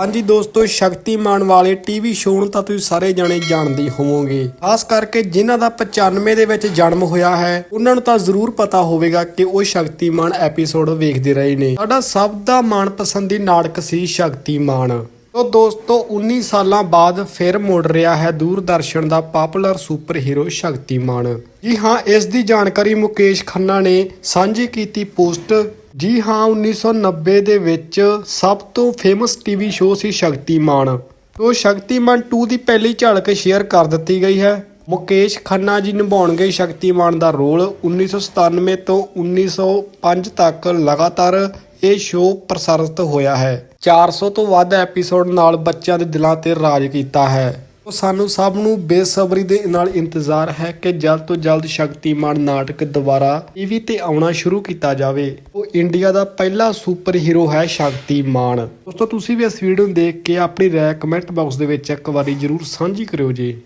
ਹਾਂਜੀ ਦੋਸਤੋ, ਸ਼ਕਤੀਮਾਨ ਵਾਲੇ ਟੀਵੀ ਸ਼ੋਅ ਨੂੰ ਤਾਂ ਤੁਸੀਂ ਸਾਰੇ ਜਾਣੇ ਜਾਣਦੇ ਹੋਵੋਗੇ। ਖਾਸ ਕਰਕੇ ਜਿਨ੍ਹਾਂ ਦਾ 95 ਦੇ ਵਿੱਚ ਜਨਮ ਹੋਇਆ ਹੈ, ਉਹਨਾਂ ਨੂੰ ਤਾਂ ਜ਼ਰੂਰ ਪਤਾ ਹੋਵੇਗਾ ਕਿ ਉਹ ਸ਼ਕਤੀਮਾਨ ਐਪੀਸੋਡ ਵੇਖਦੇ ਰਹੇ ਨੇ। ਸਾਡਾ ਸਭ ਦਾ ਮਨਪਸੰਦੀ ਨਾਟਕ ਸੀ ਸ਼ਕਤੀਮਾਨ। ਤੋ ਦੋਸਤੋ 19 ਸਾਲਾਂ ਬਾਅਦ ਫਿਰ ਮੁੜ ਰਿਹਾ ਹੈ ਦੂਰਦਰਸ਼ਨ ਦਾ ਪਪੂਲਰ ਸੁਪਰ ਹੀਰੋ ਸ਼ਕਤੀਮਾਨ। ਜੀ ਹਾਂ, ਇਸ ਦੀ ਜਾਣਕਾਰੀ ਮੁਕੇਸ਼ ਖੰਨਾ ਨੇ ਸਾਂਝੀ ਕੀਤੀ ਪੋਸਟ ਜੀ ਹਾਂ 1990 ਦੇ ਵਿੱਚ ਸਭ ਤੋਂ ਫੇਮਸ ਟੀਵੀ ਸ਼ੋਅ ਸੀ ਸ਼ਕਤੀਮਾਨ। ਤੋ ਸ਼ਕਤੀਮਾਨ 2 ਦੀ ਪਹਿਲੀ ਝਲਕ ਸ਼ੇਅਰ ਕਰ ਦਿੱਤੀ ਗਈ ਹੈ। ਮੁਕੇਸ਼ ਖੰਨਾ ਜੀ ਨਿਭਾਉਣਗੇ ਸ਼ਕਤੀਮਾਨ ਦਾ ਰੋਲ 1997 ਤੋਂ 1905 ਤੱਕ ਲਗਾਤਾਰ ਇਹ ਸ਼ੋਅ ਪ੍ਰਸਾਰਿਤ ਹੋਇਆ ਹੈ। 400 ਤੋਂ ਵੱਧ ਐਪੀਸੋਡ ਨਾਲ ਬੱਚਿਆਂ ਦੇ ਦਿਲਾਂ ਤੇ ਰਾਜ ਕੀਤਾ ਹੈ। ਸਾਨੂੰ ਸਭ ਨੂੰ ਬੇਸਬਰੀ ਦੇ ਨਾਲ ਇੰਤਜ਼ਾਰ ਹੈ ਕਿ ਜਲਦ ਤੋਂ ਜਲਦ ਸ਼ਕਤੀਮਾਨ ਨਾਟਕ ਦੁਬਾਰਾ ਟੀਵੀ ਤੇ ਆਉਣਾ ਸ਼ੁਰੂ ਕੀਤਾ ਜਾਵੇ। ਉਹ ਇੰਡੀਆ ਦਾ ਪਹਿਲਾ ਸੁਪਰ ਹੀਰੋ ਹੈ ਸ਼ਕਤੀਮਾਨ। ਦੋਸਤੋ, ਤੁਸੀਂ ਵੀ ਇਸ ਵੀਡੀਓ ਨੂੰ ਦੇਖ ਕੇ ਆਪਣੀ ਰਾਏ ਕਮੈਂਟ ਬਾਕਸ ਦੇ ਵਿੱਚ ਇੱਕ ਵਾਰੀ ਜਰੂਰ ਸਾਂਝੀ ਕਰਿਓ ਜੀ।